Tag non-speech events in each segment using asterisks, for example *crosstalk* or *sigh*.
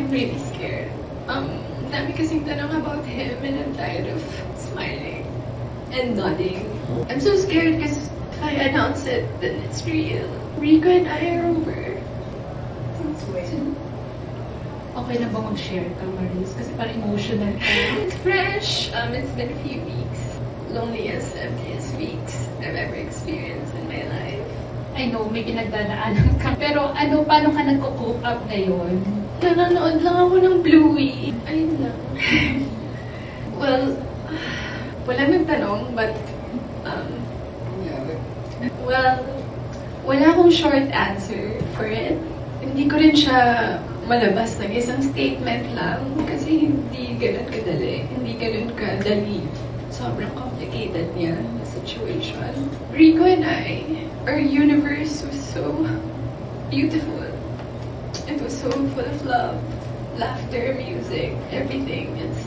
I'm really scared. Um, dami kasing tanong about him and I'm tired of smiling and nodding. I'm so scared because if I announce it, then it's real. Rico and I are over. Since when? Okay na ba mag-share ka, Maris? Kasi parang emotional ka. *laughs* It's fresh. Um, it's been a few weeks. Loneliest, emptiest weeks I've ever experienced in my life. I know, may pinagdadaanan ka. Pero ano, paano ka nagko-cope up ngayon? Nanonood lang ako ng Bluey. Ayun lang. well, wala nang tanong, but, um, well, wala akong short answer for it. Hindi ko rin siya malabas ng isang statement lang kasi hindi ganun kadali. Hindi ganun kadali. Sobrang complicated niya, the situation. Rico and I, our universe was so beautiful. It was so full of love, laughter, music, everything. It's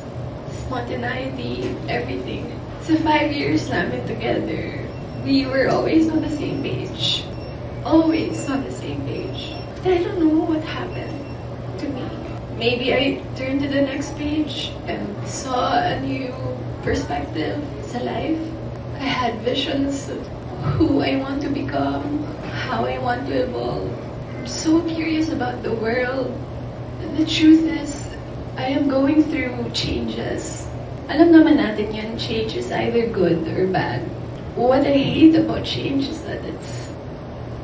spontaneity, everything. So five years namin together, we were always on the same page. Always on the same page. I don't know what happened to me. Maybe I turned to the next page and saw a new perspective sa life. I had visions of who I want to become, how I want to evolve. So curious about the world. And the truth is, I am going through changes. Alam naman natin yan, change is either good or bad. What I hate about change is that it's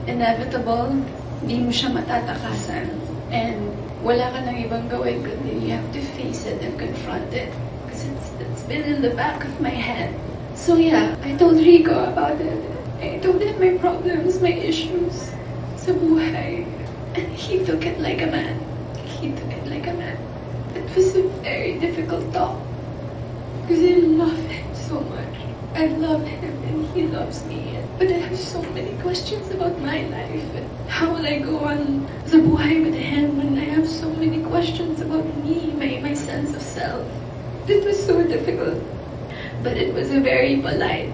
inevitable. Hindi mo siya matatakasan. And wala ka nang ibang gawin kundi you have to face it and confront it. Because it's, it's been in the back of my head. So yeah, I told Rico about it. I told him my problems, my issues sa buhay. And he took it like a man. He took it like a man. It was a very difficult talk. Because I love him so much. I love him and he loves me. But I have so many questions about my life. How will I go on the buhay with him when I have so many questions about me, my, my sense of self? It was so difficult. But it was a very polite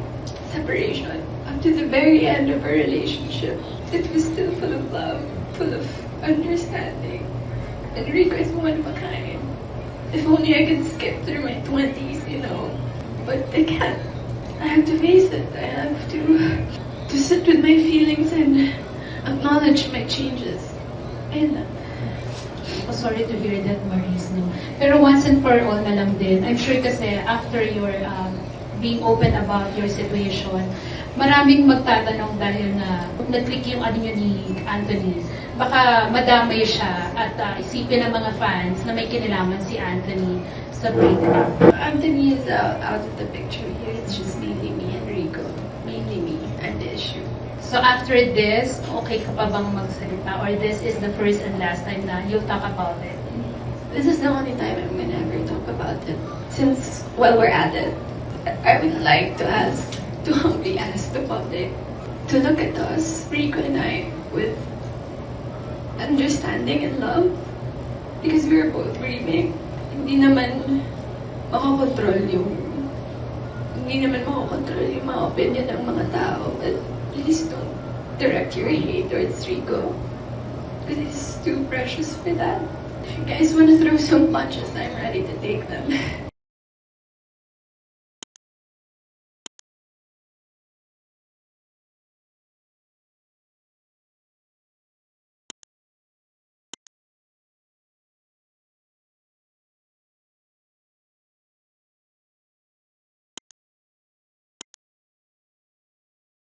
separation. Up to the very end of our relationship, it was still full of love, full of understanding. And Rico is one of a kind. If only I could skip through my 20s, you know. But I can't. I have to face it. I have to to sit with my feelings and acknowledge my changes. And. Oh, sorry to hear that, Maris. No? Pero once and for all na lang din, I'm sure kasi after your um, being open about your situation, maraming magtatanong dahil na nag-click yung ano yun ni Anthony. Baka madamay siya at uh, isipin ng mga fans na may kinalaman si Anthony sa breakup. Anthony is out, out of the picture here. It's just mainly me and Rico. Mainly me and the issue. So after this, okay ka pa bang magsalita? Or this is the first and last time na you'll talk about it? This is the only time I'm gonna ever talk about it. Since, well, we're at it, I would like to ask, to humbly ask the public to look at us, Rico and I, with understanding and love. Because we were both grieving. Hindi naman makakontrol yung hindi naman makakontrol yung mga opinion ng mga tao. But please don't direct your hate towards Rico. Because he's too precious for that. If you guys want to throw some punches, I'm ready to take them. *laughs*